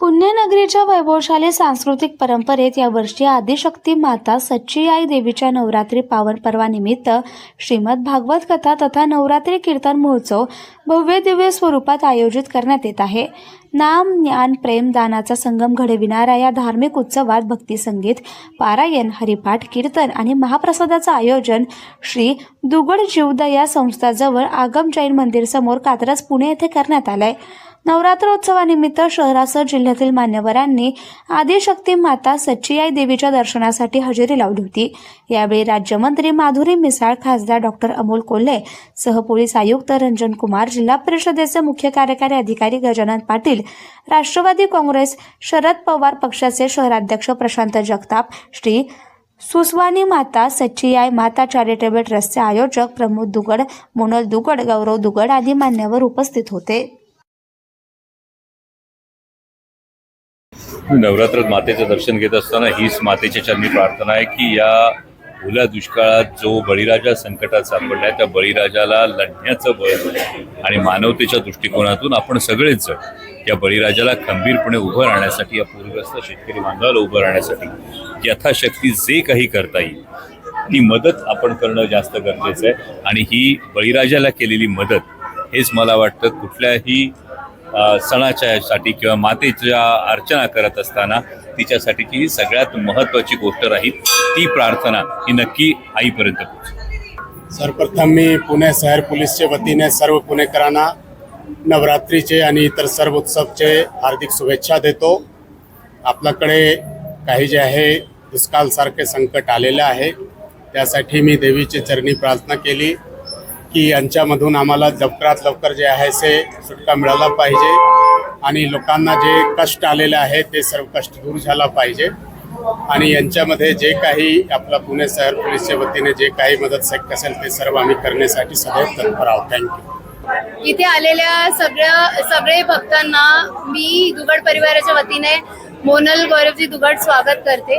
पुण्यनगरीच्या वैभवशाली सांस्कृतिक परंपरेत यावर्षी आदिशक्ती माता सच्ची आई देवीच्या नवरात्री पावन पर्वानिमित्त श्रीमद भागवत कथा तथा नवरात्री कीर्तन महोत्सव भव्य दिव्य स्वरूपात आयोजित करण्यात येत आहे. नाम ज्ञान प्रेम दानाचा संगम घडविणाऱ्या या धार्मिक उत्सवात भक्ती संगीत पारायण हरिपाठ कीर्तन आणि महाप्रसादाचं आयोजन श्री दुगड जीवदया संस्थाजवळ आगम जैन मंदिर समोर कात्रज पुणे येथे करण्यात आलंय. नवरात्रोत्सवानिमित्त शहरासह जिल्ह्यातील मान्यवरांनी आदिशक्ती माता सच्चिआई देवीच्या दर्शनासाठी हजेरी लावली होती. यावेळी राज्यमंत्री माधुरी मिसाळ खासदार डॉक्टर अमोल कोल्हे सह पोलीस आयुक्त रंजन कुमार जिल्हा परिषदेचे मुख्य कार्यकारी अधिकारी गजानन पाटील राष्ट्रवादी काँग्रेस शरद पवार पक्षाचे शहराध्यक्ष प्रशांत जगताप श्री सुसवानी माता सच्चिआय माता चॅरिटेबल ट्रस्टचे आयोजक प्रमोद दुगड मोनल दुगड गौरव दुगड आदी मान्यवर उपस्थित होते. नवरात्रात मातेचं दर्शन घेत असताना हीच मातेच्या चरणी प्रार्थना आहे की या ओल्या दुष्काळात जो बळीराजा संकटात सापडलाय त्या बळीराजाला लढण्याचं बळ आणि मानवतेच्या दृष्टिकोनातून आपण सगळेच या बळीराजाला खंबीरपणे उभं राहण्यासाठी या पूरग्रस्त शेतकरी बांधवाला उभं राहण्यासाठी यथाशक्ती जे काही करता येईल ती मदत आपण करणं जास्त गरजेचं आहे. आणि ही बळीराजाला केलेली मदत हेच मला वाटतं कुठल्याही सणाच्यासाठी किंवा मातेच्या अर्चना करत असताना तिच्यासाठीची ही सगळ्यात महत्त्वाची गोष्ट राहील ती प्रार्थना ही नक्की आईपर्यंत सर्वप्रथम मी पुणे शहर पोलीसच्या वतीने सर्व पुणेकरांना नवरात्रीचे आणि इतर सर्व उत्सवचे हार्दिक शुभेच्छा देतो. आपल्याकडे काही जे आहे दुष्काळसारखे संकट आलेलं आहे त्यासाठी मी देवीची चरणी प्रार्थना केली. की यांच्यामधून आम्हाला लवकरात लवकर जे आहे ते सुटका मिळाला पाहिजे आणि लोकांना जे कष्ट आलेले आहे ते सर्व कष्ट दूर झाला पाहिजे. आणि यांच्यामध्ये जे काही आपला पुणे शहर पोलीसच्या वतीने जे काही मदत शक्य असेल ते सर्व आम्ही करण्यासाठी सदैव तत्पर आहोत. थँक्यू इथे आलेल्या सगळ्या सगळे भक्तांना मी दुगड परिवाराच्या वतीने मोनल गौरवजी दुगड स्वागत करते.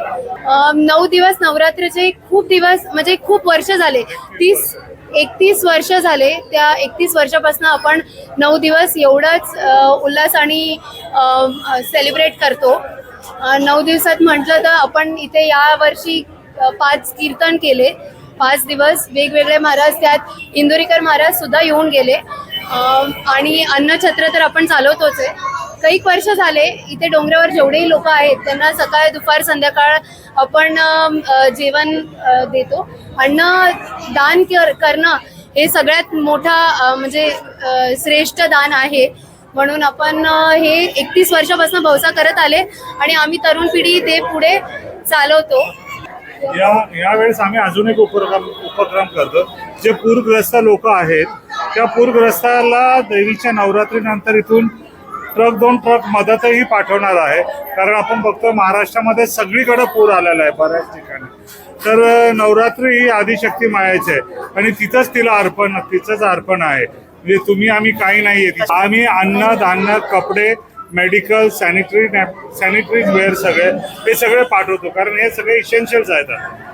नऊ दिवस नवरात्रीचे खूप दिवस म्हणजे खूप वर्ष झाले. तीस एकतीस वर्ष झाले. त्या एकतीस वर्षापासून आपण नऊ दिवस एवढाच उल्हास आणि सेलिब्रेट करतो. नऊ दिवसात म्हटलं तर आपण इथे या वर्षी पाच कीर्तन केले. पाच दिवस वेगवेगळे महाराज त्यात इंदुरीकर महाराज सुद्धा येऊन गेले. आणि अन्नछत्र तर आपण चालवतोच आहे. कैक वर्ष झाले इथे डोंगरावर जेवढेही लोक आहेत त्यांना सकाळ दुपार संध्याकाळ आपण जेवण देतो. अन्न दान कर- करणं हे सगळ्यात मोठा म्हणजे श्रेष्ठ दान आहे. म्हणून आपण हे एकतीस वर्षापासून भवसा करत आले आणि आम्ही तरुण पिढी ते पुढे चालवतो. या यावेळेस आम्ही अजून एक उपक्रम उपक्रम करतो. जे पूरग्रस्त लोक आहेत त्या पूरग्रस्ताला देवीच्या नवरात्रीनंतर इथून ट्रक दोन ट्रक मदतही पाठवणार आहे. कारण आपण बघतो महाराष्ट्रामध्ये सगळीकडे पूर आलेला आहे बऱ्याच ठिकाणी. तर नवरात्री ही आदिशक्ती मायाची आहे. आणि तिथंच तिला अर्पण तिचंच अर्पण आहे. म्हणजे तुम्ही आम्ही काही नाही आहे आम्ही अन्न धान्य कपडे मेडिकल सॅनिटरी सॅनिटरीज वेअर सगळे हे सगळे पाठवतो. कारण हे सगळे इसेन्शियल्स आहेत.